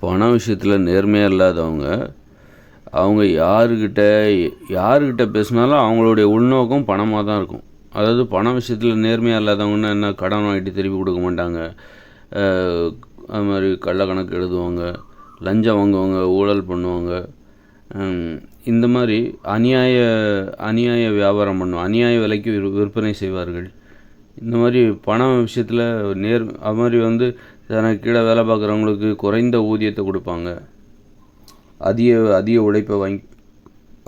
பண விஷயத்தில் நேர்மையாக இல்லாதவங்க அவங்க யாருக்கிட்ட யாருக்கிட்ட பேசினாலும் அவங்களுடைய உள்நோக்கம் பணமாக தான் இருக்கும். அதாவது பண விஷயத்தில் நேர்மையாக இல்லாதவங்கன்னா என்ன கடன் வாங்கிட்டு திருப்பி கொடுக்க மாட்டாங்க. அது மாதிரி கள்ள கணக்கு எழுதுவாங்க லஞ்சம் வாங்குவாங்க ஊழல் பண்ணுவாங்க. இந்த மாதிரி அநியாய அநியாய வியாபாரம் பண்ணுவோம் அநியாய விலைக்கு விற்- விற்பனை செய்வார்கள். இந்த மாதிரி பண விஷயத்தில் நேர் அது மாதிரி வந்து தனக்கு கீழே வேலை பார்க்குறவங்களுக்கு குறைந்த ஊதியத்தை கொடுப்பாங்க. அதிக அதிக உழைப்பை வாங்கி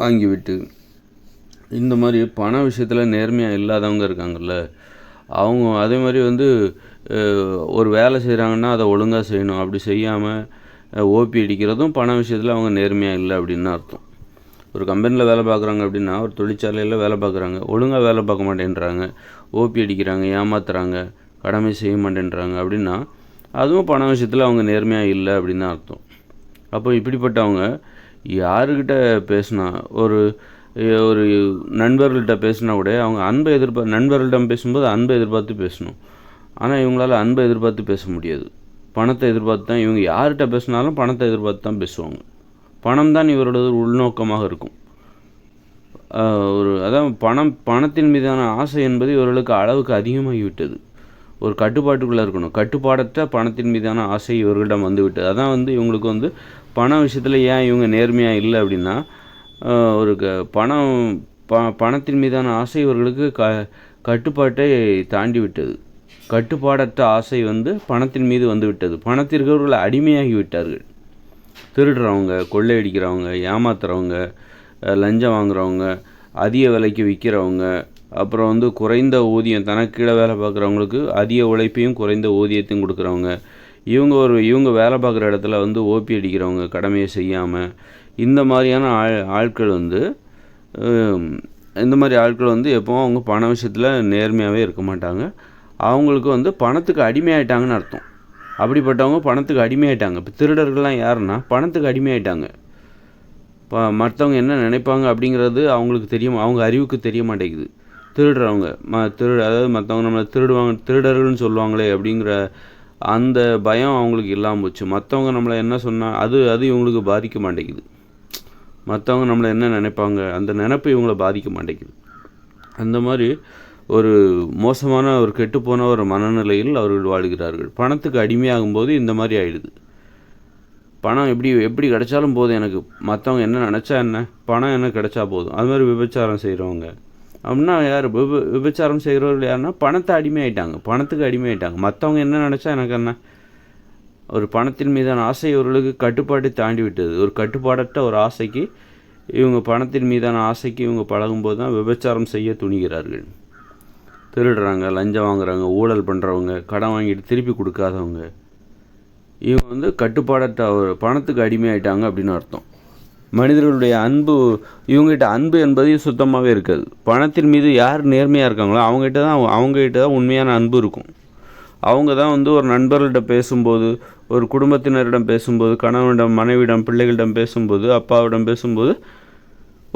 வாங்கிவிட்டு. இந்த மாதிரி பண விஷயத்தில் நேர்மையாக இல்லாதவங்க இருக்காங்கல்ல அவங்க அதே மாதிரி வந்து ஒரு வேலை செய்கிறாங்கன்னா அதை ஒழுங்காக செய்யணும். அப்படி செய்யாமல் ஓபி அடிக்கிறதும் பண விஷயத்தில் அவங்க நேர்மையாக இல்லை அப்படின்னு அர்த்தம். ஒரு கம்பெனியில் வேலை பார்க்குறாங்க அப்படின்னா ஒரு தொழிற்சாலையில் வேலை பார்க்குறாங்க ஒழுங்காக வேலை பார்க்க மாட்டேன்றாங்க. ஓபி அடிக்கிறாங்க ஏமாத்துறாங்க கடமை செய்ய மாட்டேன்றாங்க அப்படின்னா அதுவும் பண விஷயத்தில் அவங்க நேர்மையாக இல்லை அப்படின்னு தான் அர்த்தம். அப்போ இப்படிப்பட்டவங்க யாருக்கிட்ட பேசினா ஒரு ஒரு நண்பர்கள்ட்ட பேசினா கூட அவங்க அன்பை எதிர்பார்த்து நண்பர்கள்ட்ட பேசும்போது அன்பை எதிர்பார்த்து பேசணும். ஆனால் இவங்களால் அன்பை எதிர்பார்த்து பேச முடியாது. பணத்தை எதிர்பார்த்து தான் இவங்க யார்கிட்ட பேசினாலும் பணத்தை எதிர்பார்த்து தான் பேசுவாங்க. பணம் தான் இவரோடது உள்நோக்கமாக இருக்கும். ஒரு அதான் பணம் பணத்தின் மீதான ஆசை என்பது இவர்களுக்கு அளவுக்கு அதிகமாகிவிட்டது. ஒரு கட்டுப்பாட்டுக்குள்ளே இருக்கணும். கட்டுப்பாடற்ற பணத்தின் மீதான ஆசை இவர்களிடம் வந்துவிட்டது. அதான் வந்து இவங்களுக்கு வந்து பண விஷயத்தில் ஏன் இவங்க நேர்மையாக இல்லை அப்படின்னா ஒரு க பணம் ப பணத்தின் மீதான ஆசை இவர்களுக்கு க கட்டுப்பாட்டை தாண்டி விட்டது கட்டுப்பாடற்ற ஆசை வந்து பணத்தின் மீது வந்து விட்டது பணத்திற்கவர்கள் அடிமையாகி விட்டார்கள் திருடுறவங்க கொள்ளையடிக்கிறவங்க ஏமாத்துறவங்க லஞ்சம் வாங்குறவங்க அதிக விலைக்கு விற்கிறவங்க அப்புறம் வந்து குறைந்த ஊதியம் தனக்கு கீழே வேலை பார்க்குறவங்களுக்கு அதிக உழைப்பையும் குறைந்த ஊதியத்தையும் கொடுக்குறவங்க. இவங்க ஒரு இவங்க வேலை பார்க்குற இடத்துல வந்து ஓபி அடிக்கிறவங்க கடமையை செய்யாமல் இந்த மாதிரியான ஆள் ஆட்கள் வந்து இந்த மாதிரி ஆட்கள் வந்து எப்போவும் அவங்க பண விஷயத்தில் நேர்மையாகவே இருக்க மாட்டாங்க. அவங்களுக்கு வந்து பணத்துக்கு அடிமையாயிட்டாங்கன்னு அர்த்தம். அப்படிப்பட்டவங்க பணத்துக்கு அடிமையாயிட்டாங்க. இப்போ திருடர்கள்லாம் யாருன்னா பணத்துக்கு அடிமையாயிட்டாங்க. இப்போ மற்றவங்க என்ன நினைப்பாங்க அப்படிங்கிறது அவங்களுக்கு தெரியும் அவங்க அறிவுக்கு தெரிய மாட்டேங்குது. திருடுறவங்க. ம திருடு அதாவது மற்றவங்க நம்மளை திருடுவாங்க திருடர்கள்னு சொல்லுவாங்களே அப்படிங்கிற அந்த பயம் அவங்களுக்கு இல்லாமல் போச்சு. மற்றவங்க நம்மளை என்ன சொன்னால் அது அது இவங்களுக்கு பாதிக்க மாட்டேங்குது. மற்றவங்க நம்மளை என்ன நினைப்பாங்க அந்த நினப்பு இவங்களை பாதிக்க மாட்டேங்குது. அந்த மாதிரி ஒரு மோசமான ஒரு கெட்டுப்போன ஒரு மனநிலையில் அவர்கள் வாழ்கிறார்கள். பணத்துக்கு அடிமையாகும்போது இந்த மாதிரி ஆயிடுது. பணம் எப்படி எப்படி கிடைச்சாலும் போதும் எனக்கு. மற்றவங்க என்ன நினச்சா என்ன? பணம் என்ன கிடைச்சா போதும். அது மாதிரி விபச்சாரம் செய்கிறவங்க அப்படின்னா யார்? விப விபச்சாரம் செய்கிறவர்கள் யாருன்னா பணத்தை அடிமையாயிட்டாங்க. பணத்துக்கு அடிமையாயிட்டாங்க. மற்றவங்க என்ன நினச்சா எனக்கு என்ன? ஒரு பணத்தின் மீதான ஆசை இவர்களுக்கு கட்டுப்பாட்டை தாண்டி விட்டது. ஒரு கட்டுப்பாடற்ற ஒரு ஆசைக்கு இவங்க பணத்தின் மீதான ஆசைக்கு இவங்க பழகும்போது தான் விபச்சாரம் செய்ய துணிகிறார்கள். திருடுறாங்க லஞ்சம் வாங்குறாங்க ஊழல் பண்ணுறவங்க கடன் வாங்கிட்டு திருப்பி கொடுக்காதவங்க. இவங்க வந்து கட்டுப்பாடற்ற ஒரு பணத்துக்கு அடிமையாயிட்டாங்க அப்படின்னு அர்த்தம். மனிதர்களுடைய அன்பு இவங்ககிட்ட அன்பு என்பது சுத்தமாகவே இருக்காது. பணத்தின் மீது யார் நேர்மையாக இருக்காங்களோ அவங்ககிட்ட தான் அவங்ககிட்ட தான் உண்மையான அன்பு இருக்கும். அவங்க தான் வந்து ஒரு நண்பர்கள்ட்ட பேசும்போது ஒரு குடும்பத்தினரிடம் பேசும்போது கணவனிடம் மனைவியிடம் பிள்ளைகளிடம் பேசும்போது அப்பாவிடம் பேசும்போது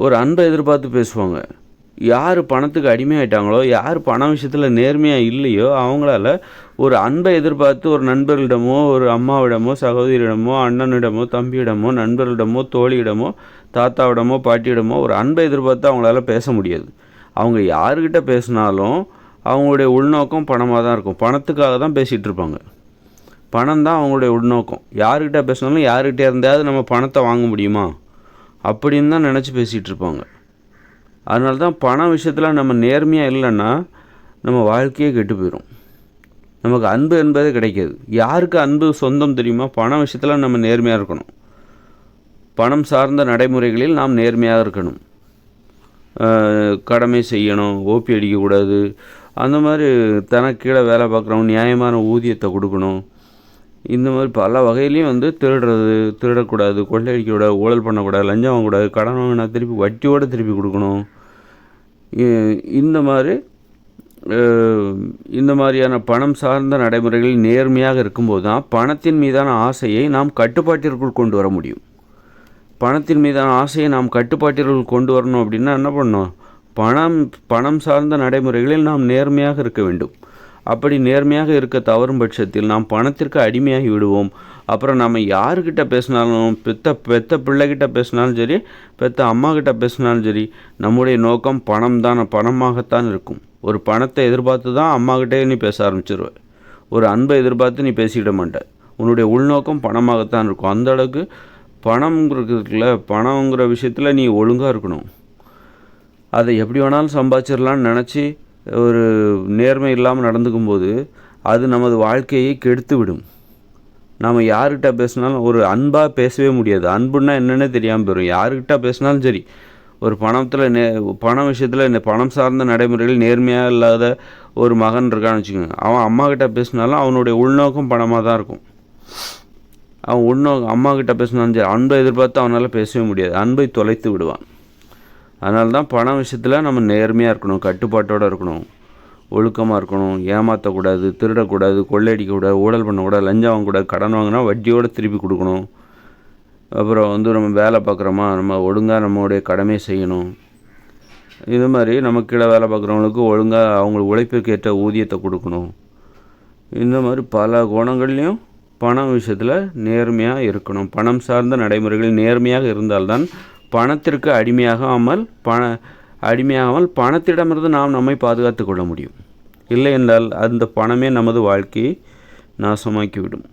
ஒரு அன்பை எதிர்பார்த்து பேசுவாங்க. யார் பணத்துக்கு அடிமையாயிட்டாங்களோ யார் பண விஷயத்தில் நேர்மையாக இல்லையோ அவங்களால ஒரு அன்பை எதிர்பார்த்து ஒரு நண்பர்களிடமோ ஒரு அம்மாவிடமோ சகோதரியிடமோ அண்ணனிடமோ தம்பியிடமோ நண்பர்களிடமோ தோழியிடமோ தாத்தாவிடமோ பாட்டியிடமோ ஒரு அன்பை எதிர்பார்த்து அவங்களால பேச முடியாது. அவங்க யாருக்கிட்ட பேசினாலும் அவங்களுடைய உள்நோக்கம் பணமாக தான் இருக்கும். பணத்துக்காக தான் பேசிகிட்டு இருப்பாங்க. பணம் தான் அவங்களுடைய உள்நோக்கம். யாருக்கிட்ட பேசினாலும் யாருக்கிட்டே இருந்தாவது நம்ம பணத்தை வாங்க முடியுமா? அப்படின்னு தான் நினச்சி பேசிகிட்டு இருப்பாங்க. அதனால தான் பணம் விஷயத்தில் நம்ம நேர்மையாக இல்லைன்னா நம்ம வாழ்க்கையே கெட்டு போயிடும் நமக்கு அன்பு என்பதே கிடைக்காது. யாருக்கு அன்பு சொந்தம் தெரியுமா? பண விஷயத்தில் நம்ம நேர்மையாக இருக்கணும். பணம் சார்ந்த நடைமுறைகளில் நாம் நேர்மையாக இருக்கணும். கடமை செய்யணும் ஓபி அடிக்கக்கூடாது அந்த மாதிரி தனக்கு கீழே வேலை பார்க்குறவங்க நியாயமான ஊதியத்தை கொடுக்கணும். இந்த மாதிரி பல வகையிலையும் வந்து திருடுறது திருடக்கூடாது கொள்ளையடிக்கக்கூடாது ஊழல் பண்ணக்கூடாது லஞ்சம் வாங்கக்கூடாது கடன் வாங்கினா திருப்பி வட்டியோடு திருப்பி கொடுக்கணும். இந்த மாதிரி இந்த மாதிரியான பணம் சார்ந்த நடைமுறைகள் நேர்மையாக இருக்கும்போது தான் பணத்தின் மீதான ஆசையை நாம் கட்டுப்பாட்டிற்குள் கொண்டு வர முடியும். பணத்தின் மீதான ஆசையை நாம் கட்டுப்பாட்டிற்குள் கொண்டு வரணும் அப்படின்னா என்ன பண்ணணும்? பணம் பணம் சார்ந்த நடைமுறைகளில் நாம் நேர்மையாக இருக்க வேண்டும். அப்படி நேர்மையாக இருக்க தவறும் பட்சத்தில் நாம் பணத்திற்கு அடிமையாகி விடுவோம். அப்புறம் நம்ம யாருக்கிட்ட பேசினாலும் பெத்த பெத்த பிள்ளைகிட்ட பேசினாலும் சரி பெத்த அம்மாக்கிட்ட பேசினாலும் சரி நம்முடைய நோக்கம் பணம் தான் பணமாகத்தான் இருக்கும். ஒரு பணத்தை எதிர்பார்த்து தான் அம்மாக்கிட்டே நீ பேச ஆரம்பிச்சிருவ. ஒரு அன்பை எதிர்பார்த்து நீ பேசிக்கிட மாட்ட. உன்னுடைய உள்நோக்கம் பணமாகத்தான் இருக்கும். அந்த அளவுக்கு பணம்ங்கிறதுல பணங்கிற விஷயத்தில் நீ ஒழுங்காக இருக்கணும். அதை எப்படி வேணாலும் சம்பாதிச்சிடலான்னு நினச்சி ஒரு நேர்மை இல்லாமல் நடந்துக்கும் போது அது நமது வாழ்க்கையை கெடுத்து விடும் நாம் யாருக்கிட்ட பேசினாலும் ஒரு அன்பாக பேசவே முடியாது. அன்புன்னா என்னென்னே தெரியாமல் போயிடும் யாருக்கிட்ட பேசினாலும் சரி ஒரு பணத்தில் நே பண விஷயத்தில் இந்த பணம் சார்ந்த நடைமுறைகள் நேர்மையாக இல்லாத ஒரு மகன் இருக்கான்னு வச்சுக்கோங்க. அவன் அம்மாக்கிட்ட பேசினாலும் அவனுடைய உள்நோக்கம் பணமாக தான் இருக்கும். அவன் உள்நோக்கம் அம்மாக்கிட்ட பேசினாலும் சரி அன்பை எதிர்பார்த்து அவனால் பேசவே முடியாது. அன்பை தொலைத்து விடுவான். அதனால தான் பணம் விஷயத்தில் நம்ம நேர்மையாக இருக்கணும் கட்டுப்பாட்டோடு இருக்கணும். ஒழுக்கமாக இருக்கணும் ஏமாற்றக்கூடாது திருடக்கூடாது கொள்ளையடிக்கக்கூடாது ஊழல் பண்ணக்கூடாது லஞ்சம் வாங்கக்கூடாது கடன் வாங்கினா வட்டியோடு திருப்பி கொடுக்கணும். அப்புறம் வந்து நம்ம வேலை பார்க்குறோமா நம்ம ஒழுங்காக நம்மளுடைய கடமை செய்யணும். இது மாதிரி நம்ம கீழே வேலை பார்க்குறவங்களுக்கு ஒழுங்காக அவங்களுக்கு உழைப்புக்கு ஏற்ற ஊதியத்தை கொடுக்கணும். இந்த மாதிரி பல குணங்கள்லையும் பணம் விஷயத்தில் நேர்மையாக இருக்கணும். பணம் சார்ந்த நடைமுறைகள் நேர்மையாக இருந்தால்தான் பணத்திற்கு அடிமையாகாமல் பண அடிமையாகாமல் பணத்திடமிருந்து நாம் நம்மை பாதுகாத்து கொள்ள முடியும். இல்லை என்றால் அந்த பணமே நமது வாழ்க்கையை நாசமாக்கிவிடும்.